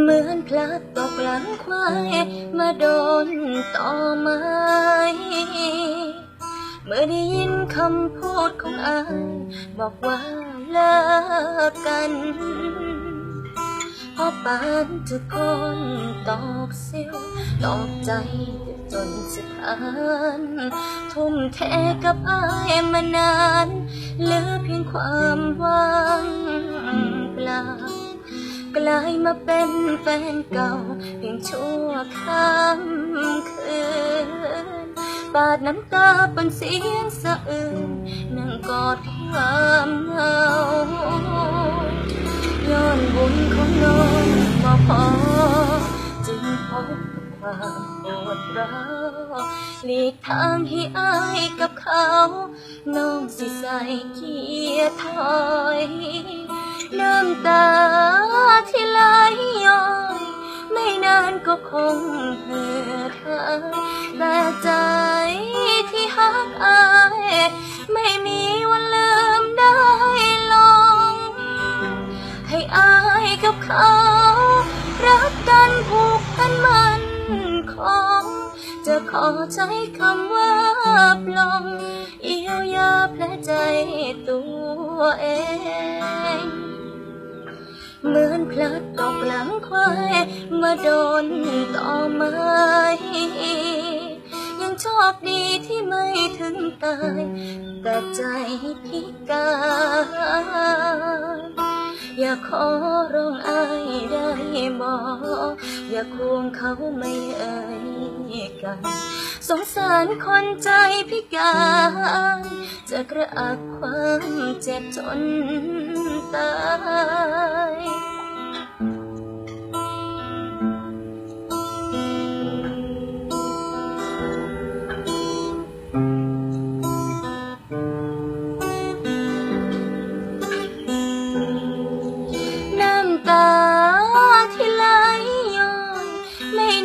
เหมือนพลัดตกหลังควายมาโดนต่อไม้เมื่อได้ยินคำพูดของอายบอกว่าเลิกกันพอปานทุกคนตอกสิวตอกใจจนสุดท้านทุ่มเทกับอายมานานเหลือเพียงความว่างเปล่า กลายมาเป็นแฟนเก่าเพียงชั่วค่ำคืนปาดน้ำตาบนเสียงสะอื้นนั่งกอดความเหงาย้อนบุญของน้องบ่พอจึงพบความปวดร้าวหลีกทางให้อายกับเขา น้องสิใส่เกียร์ถอย น้ำตา ที่ไหลย้อยไม่นานก็คงเหือดหายแต่ใจที่หักอายไม่มีวันลืมได้ลง ให้อายกับเขา รักกันผูกพันมันคงจะขอใช้คำว่าปลงเยียวยาแผลใจตัวเอง เหมือนพลัดตกหลังควายมาโดนต่อไม้ยังโชคดีที่ไม่ถึงตาย แต่ใจพิการอยากขอร้องอายได้บอกอย่าควงเขาไม่เอ่ยกัน สงสารคนใจพิการจะกระอักความเจ็บจนตาย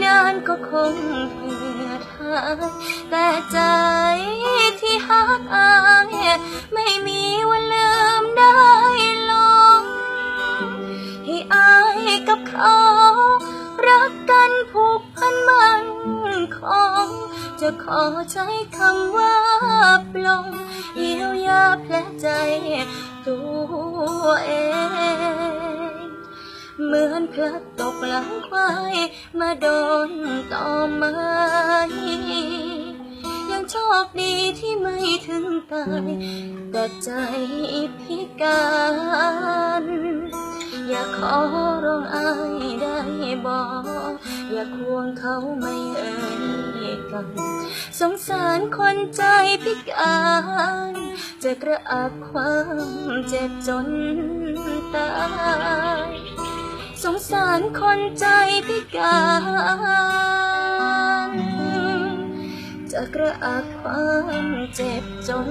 นานก็คงเหือดหายแต่ใจที่หักอายไม่มีวันลืมได้ลงให้อายกับเขา รักกันผูกพันมันคงจะขอใช้คำว่าปลงเยียวยาแผลใจตัวเอง เหมือนพลัดตกหลังควายมาโดนต่อไม้ยังโชคดีที่ไม่ถึงตายแต่ใจพิการอยากขอร้องอายได้บอกอย่าควงเขาไม่เอ่ยกันสงสารคนใจพิการจะกระอักความเจ็บจนตาย สงสารคนใจพิการจะกระอักความเจ็บจน